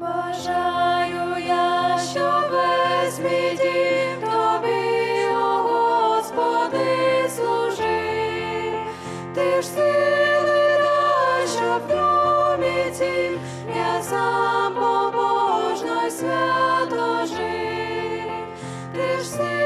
Бажаю я, що весь мій тобі, Господи, служив. Ти ж сили дай, щоб в домі я сам побожно й свято жив. Ти ж сили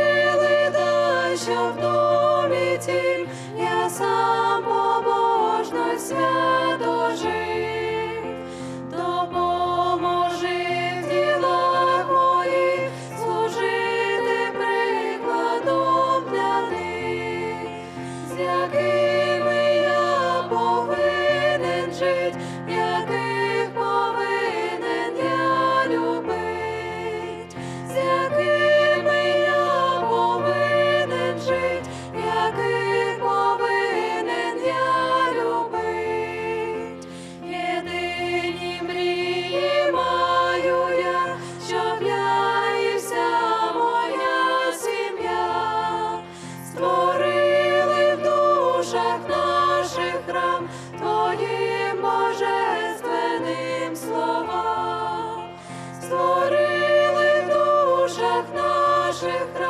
Твоїм божественним словам, створили в душах наших.